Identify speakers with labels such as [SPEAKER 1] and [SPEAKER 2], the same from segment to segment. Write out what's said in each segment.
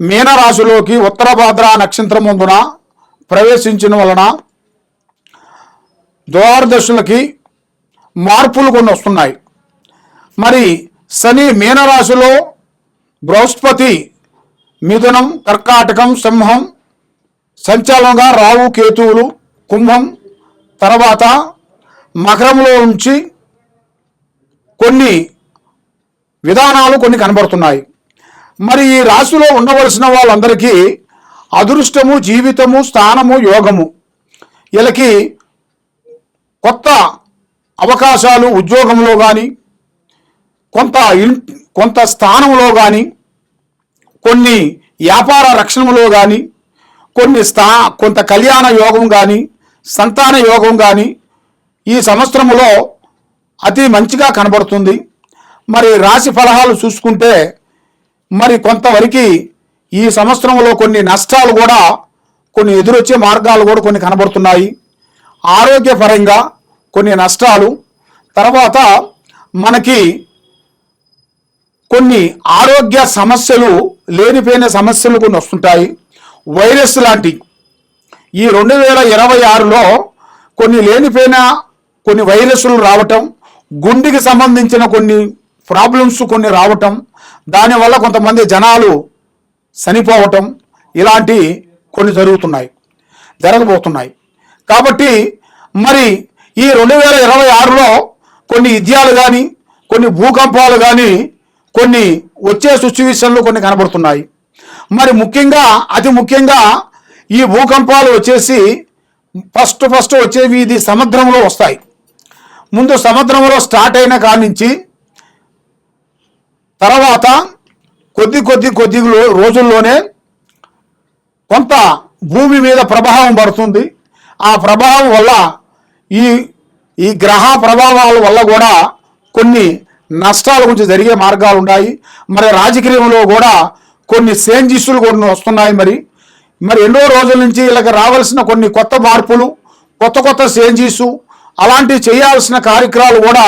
[SPEAKER 1] మీనరాశిలోకి ఉత్తరభద్ర నక్షత్రం ముందున ప్రవేశించిన వలన ద్వారదశులకి మార్పులు కొన్ని వస్తున్నాయి. మరి శని మీనరాశిలో బృహస్పతి మిథునం కర్కాటకం సింహం సంచాలంగా రావు కేతువులు కుంభం తర్వాత మకరంలో ఉంచి కొన్ని విధానాలు కొన్ని కనబడుతున్నాయి. మరి ఈ రాశిలో ఉండవలసిన వాళ్ళందరికీ అదృష్టము జీవితము స్థానము యోగము. వీళ్ళకి కొత్త అవకాశాలు ఉద్యోగంలో కానీ కొంత ఇన్ కొంత స్థానంలో కానీ కొన్ని వ్యాపార రక్షణలో కానీ కొన్ని స్థా కొంత కళ్యాణ యోగం కానీ సంతాన యోగం కానీ ఈ సంవత్సరములో అతి మంచిగా కనబడుతుంది. మరి రాశి ఫలహాలు చూసుకుంటే మరి కొంతవరకు ఈ సంవత్సరంలో కొన్ని నష్టాలు కూడా కొన్ని ఎదురొచ్చే మార్గాలు కూడా కొన్ని కనబడుతున్నాయి. ఆరోగ్యపరంగా కొన్ని నష్టాలు తర్వాత మనకి కొన్ని ఆరోగ్య సమస్యలు లేనిపోయిన సమస్యలు కొన్ని వస్తుంటాయి. వైరస్ లాంటి ఈ రెండు వేల ఇరవై ఆరులో కొన్ని లేనిపోయిన కొన్ని వైరస్లు రావటం గుండెకి సంబంధించిన కొన్ని ప్రాబ్లమ్స్ కొన్ని రావటం దానివల్ల కొంతమంది జనాలు చనిపోవటం ఇలాంటి కొన్ని జరుగుతున్నాయి జరగబోతున్నాయి. కాబట్టి మరి ఈ రెండు వేల ఇరవై ఆరులో కొన్ని విద్యాలు కానీ కొన్ని భూకంపాలు కానీ కొన్ని వచ్చే సిచ్యువేషన్లు కొన్ని కనబడుతున్నాయి. మరి ముఖ్యంగా అతి ముఖ్యంగా ఈ భూకంపాలు వచ్చేసి ఫస్ట్ ఫస్ట్ వచ్చేవి ఇది సముద్రంలో వస్తాయి. ముందు సముద్రంలో స్టార్ట్ అయిన కాడి నుంచి తర్వాత కొద్ది కొద్ది కొద్ది రోజుల్లోనే కొంత భూమి మీద ప్రభావం పడుతుంది. ఆ ప్రభావం వల్ల ఈ ఈ గ్రహ ప్రభావాల వల్ల కూడా కొన్ని నష్టాల గురించి జరిగే మార్గాలు ఉన్నాయి. మరి రాజకీయంలో కూడా కొన్ని సేంజిస్టులు కొన్ని వస్తున్నాయి మరి. మరి ఎన్నో రోజుల నుంచి ఇలాగ రావాల్సిన కొన్ని కొత్త మార్పులు కొత్త కొత్త చేంజెస్ అలాంటివి చేయాల్సిన కార్యక్రమాలు కూడా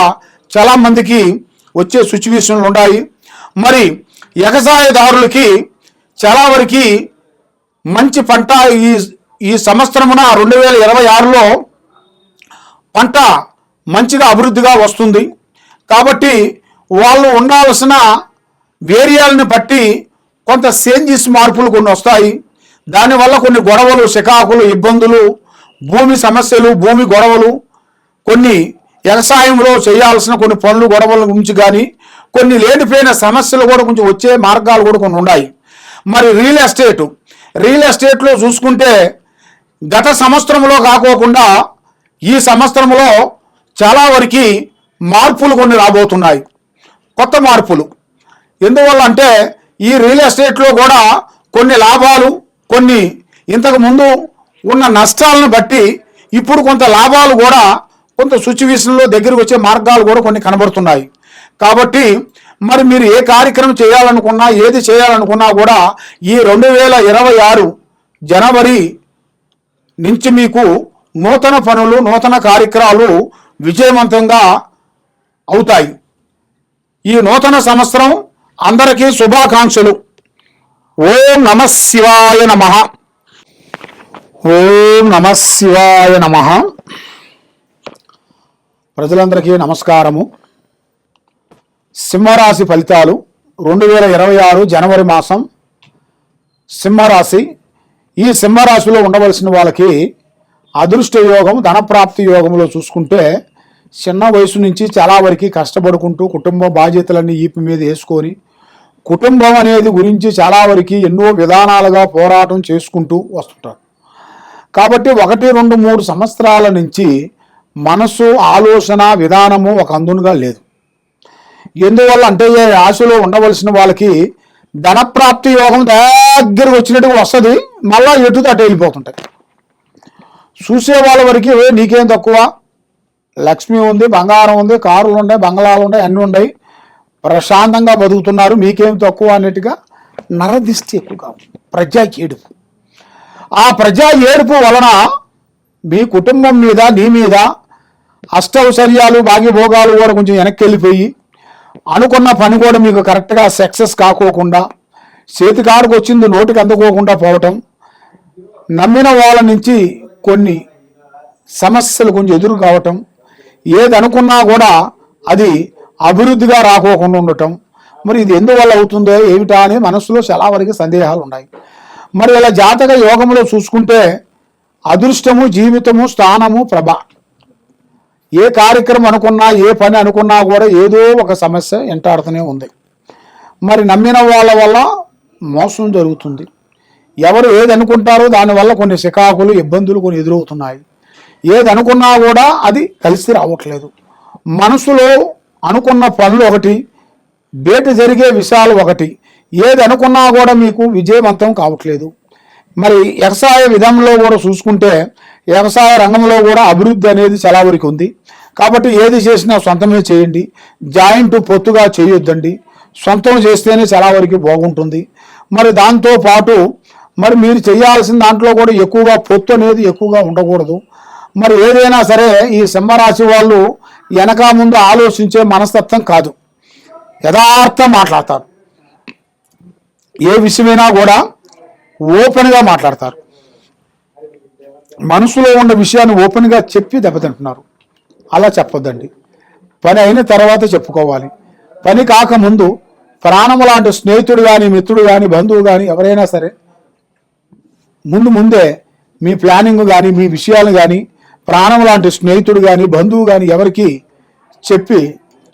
[SPEAKER 1] చాలా మందికి వచ్చే సిచ్యువేషన్లు ఉన్నాయి. మరి వ్యవసాయదారులకి చాలా వరకు మంచి పంట ఈ ఈ సంవత్సరమున రెండు వేల ఇరవై ఆరులో పంట మంచిగా అభివృద్ధిగా వస్తుంది. కాబట్టి వాళ్ళు ఉండాల్సిన వేరియాలని బట్టి కొంత చేంజెస్ మార్పులు కొన్ని వస్తాయి. దానివల్ల కొన్ని గొడవలు చికాకులు ఇబ్బందులు భూమి సమస్యలు భూమి గొడవలు కొన్ని వ్యవసాయంలో చేయాల్సిన కొన్ని పనులు గొడవల గురించి కానీ కొన్ని లేనిపోయిన సమస్యలు కూడా కొంచెం వచ్చే మార్గాలు కూడా కొన్ని ఉన్నాయి. మరి రియల్ ఎస్టేటు. రియల్ ఎస్టేట్లో చూసుకుంటే గత సంవత్సరంలో కాకోకుండా ఈ సంవత్సరంలో చాలా వరకు మార్పులు కొన్ని రాబోతున్నాయి. కొత్త మార్పులు. ఎందువల్ల అంటే ఈ రియల్ ఎస్టేట్లో కూడా కొన్ని లాభాలు కొన్ని ఇంతకుముందు ఉన్న నష్టాలను బట్టి ఇప్పుడు కొంత లాభాలు కూడా కొంత సిచ్యువేషన్లో దగ్గరకు వచ్చే మార్గాలు కూడా కొన్ని కనబడుతున్నాయి. కాబట్టి మరి మీరు ఏ కార్యక్రమం చేయాలనుకున్నా ఏది చేయాలనుకున్నా కూడా ఈ రెండు వేల ఇరవై ఆరు జనవరి నుంచి మీకు నూతన పనులు నూతన కార్యక్రమాలు విజయవంతంగా అవుతాయి. ఈ నూతన సంవత్సరం అందరికీ శుభాకాంక్షలు. ఓం నమ శివాయ నమ. ఓం నమ శివాయ నమ. ప్రజలందరికీ నమస్కారము. సింహరాశి ఫలితాలు రెండు వేల ఇరవై ఆరు జనవరి మాసం సింహరాశి. ఈ సింహరాశిలో ఉండవలసిన వాళ్ళకి అదృష్ట యోగం ధనప్రాప్తి యోగంలో చూసుకుంటే చిన్న వయసు నుంచి చాలా వరకు కష్టపడుకుంటూ కుటుంబ బాధ్యతలన్నీ ఈపి మీద వేసుకొని కుటుంబం అనేది గురించి చాలా వరకు ఎన్నో విధానాలుగా పోరాటం చేసుకుంటూ వస్తుంటారు. కాబట్టి ఒకటి రెండు మూడు సంవత్సరాల నుంచి మనసు ఆలోచన విధానము ఒక అందునుగా లేదు. ఎందువల్ల అంటే ఏ ఆశలో ఉండవలసిన వాళ్ళకి ధనప్రాప్తి యోగం దగ్గరకు వచ్చినట్టుగా వస్తుంది మళ్ళా ఎటు అటు వెళ్ళిపోతుంటాయి. చూసే వాళ్ళ వరకు నీకేం తక్కువ? లక్ష్మి ఉంది బంగారం ఉంది కారులు ఉన్నాయి బంగళాలు ఉన్నాయి అన్నీ ఉన్నాయి. ప్రశాంతంగా బతుకుతున్నారు మీకేం తక్కువ? అన్నట్టుగా నరదిష్టి ఎక్కువగా ప్రజా ఏడుపు. ఆ ప్రజా ఏడుపు వలన మీ కుటుంబం మీద నీ మీద అష్టౌశర్యాలు భాగ్యభోగాలు కూడా కొంచెం వెనక్కి వెళ్ళిపోయి అనుకున్న పని కూడా మీకు కరెక్ట్గా సక్సెస్ కాకోకుండా చేతికారుకు వచ్చింది నోటికి అందుకోకుండా పోవటం నమ్మిన వాళ్ళ నుంచి కొన్ని సమస్యలు కొంచెం ఎదురు కావటం ఏది అనుకున్నా కూడా అది అభివృద్ధిగా రాకోకుండా ఉండటం. మరి ఇది ఎందువల్ల అవుతుందో ఏమిటా అని మనసులో చాలా వరకు సందేహాలు ఉన్నాయి. మరి ఇలా జాతక యోగంలో చూసుకుంటే అదృష్టము జీవితము స్థానము ప్రభ ఏ కార్యక్రమం అనుకున్నా ఏ పని అనుకున్నా కూడా ఏదో ఒక సమస్య ఎంటాడుతూనే ఉంది. మరి నమ్మిన వాళ్ళ వల్ల మోసం జరుగుతుంది. ఎవరు ఏది అనుకుంటారో దానివల్ల కొన్ని సికాకులు ఇబ్బందులు కొన్ని ఎదురవుతున్నాయి. ఏది అనుకున్నా కూడా అది కలిసి రావట్లేదు. మనసులో అనుకున్న పనులు ఒకటి బయట జరిగే విషయాలు ఒకటి ఏది అనుకున్నా కూడా మీకు విజయవంతం కావట్లేదు. మరి వ్యవసాయ విధంలో కూడా చూసుకుంటే వ్యవసాయ రంగంలో కూడా అభివృద్ధి అనేది చాలా వరకు ఉంది. కాబట్టి ఏది చేసినా సొంతమే చేయండి. జాయింట్ పొత్తుగా చేయొద్దండి. సొంతం చేస్తేనే చాలా వరకు బాగుంటుంది. మరి దాంతో పాటు మరి మీరు చేయాల్సిన దాంట్లో కూడా ఎక్కువగా పొత్తు అనేది ఎక్కువగా ఉండకూడదు. మరి ఏదైనా సరే ఈ సింహరాశి వాళ్ళు వెనక ముందు ఆలోచించే మనస్తత్వం కాదు. యథార్థం మాట్లాడతారు. ఏ విషయమైనా కూడా ఓపెన్గా మాట్లాడతారు. మనసులో ఉన్న విషయాన్ని ఓపెన్గా చెప్పి దెబ్బతింటున్నారు. అలా చెప్పొద్దండి. పని అయిన తర్వాత చెప్పుకోవాలి. పని కాకముందు ప్రాణము లాంటి స్నేహితుడు కానీ మిత్రుడు కానీ బంధువు కానీ ఎవరైనా సరే ముందు ముందే మీ ప్లానింగ్ కానీ మీ విషయాలు కానీ ప్రాణం లాంటి స్నేహితుడు కానీ బంధువు కానీ ఎవరికి చెప్పి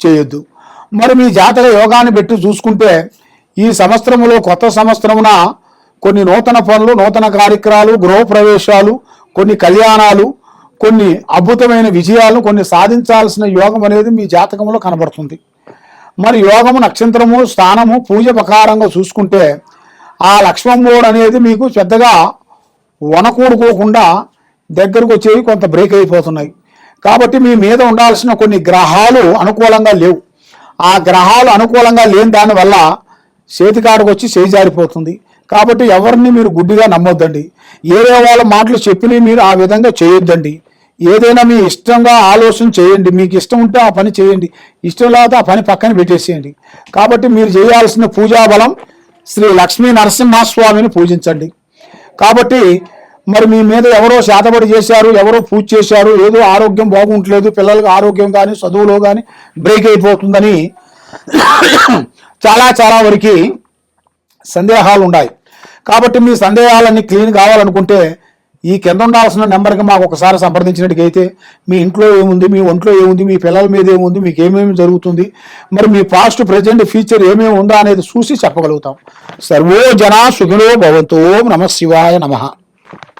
[SPEAKER 1] చేయొద్దు. మరి మీ జాతక యోగాన్ని పెట్టి చూసుకుంటే ఈ సంవత్సరంలో కొత్త సంవత్సరమున కొన్ని నూతన పనులు నూతన కార్యక్రమాలు గృహప్రవేశాలు కొన్ని కళ్యాణాలు కొన్ని అద్భుతమైన విజయాలు కొన్ని సాధించాల్సిన యోగం అనేది మీ జాతకంలో కనబడుతుంది. మరి యోగము నక్షత్రము స్థానము పూజ ప్రకారంగా చూసుకుంటే ఆ లక్ష్మణుడు అనేది మీకు పెద్దగా వనకూడుకోకుండా దగ్గరకు వచ్చేవి కొంత బ్రేక్ అయిపోతున్నాయి. కాబట్టి మీ మీద ఉండాల్సిన కొన్ని గ్రహాలు అనుకూలంగా లేవు. ఆ గ్రహాలు అనుకూలంగా లేని దానివల్ల చేతికాడకు వచ్చి చేయి జారిపోతుంది. కాబట్టి ఎవరిని మీరు గుడ్డిగా నమ్మొద్దండి. ఏదో వాళ్ళ మాటలు చెప్పినవి మీరు ఆ విధంగా చేయొద్దండి. ఏదైనా మీ ఇష్టంగా ఆలోచన చేయండి. మీకు ఇష్టం ఉంటే ఆ పని చేయండి. ఇష్టం లేకపోతే ఆ పని పక్కన పెట్టేసేయండి. కాబట్టి మీరు చేయాల్సిన పూజా బలం శ్రీ లక్ష్మీ నరసింహస్వామిని పూజించండి. కాబట్టి మరి మీ మీద ఎవరో శాతపడి చేశారు ఎవరో పూజ చేశారు ఏదో ఆరోగ్యం బాగుంటలేదు పిల్లలకు ఆరోగ్యం కానీ చదువులో కానీ బ్రేక్ అయిపోతుందని చాలా చాలా వరకు సందేహాలు ఉన్నాయి. కాబట్టి మీ సందేహాలన్నీ క్లీన్ కావాలనుకుంటే ఈ కింద ఉండాల్సిన నెంబర్కి మాకు ఒకసారి సంప్రదించినట్టుగైతే మీ ఇంట్లో ఏముంది మీ ఒంట్లో ఏముంది మీ పిల్లల మీద ఏముంది మీకు ఏమేమి జరుగుతుంది మరి మీ పాస్ట్ ప్రజెంట్ ఫ్యూచర్ ఏమేమి ఉందా అనేది చూసి చెప్పగలుగుతాం. సర్వో జనా సుఖినో భవంతో నమ శివాయ నమః.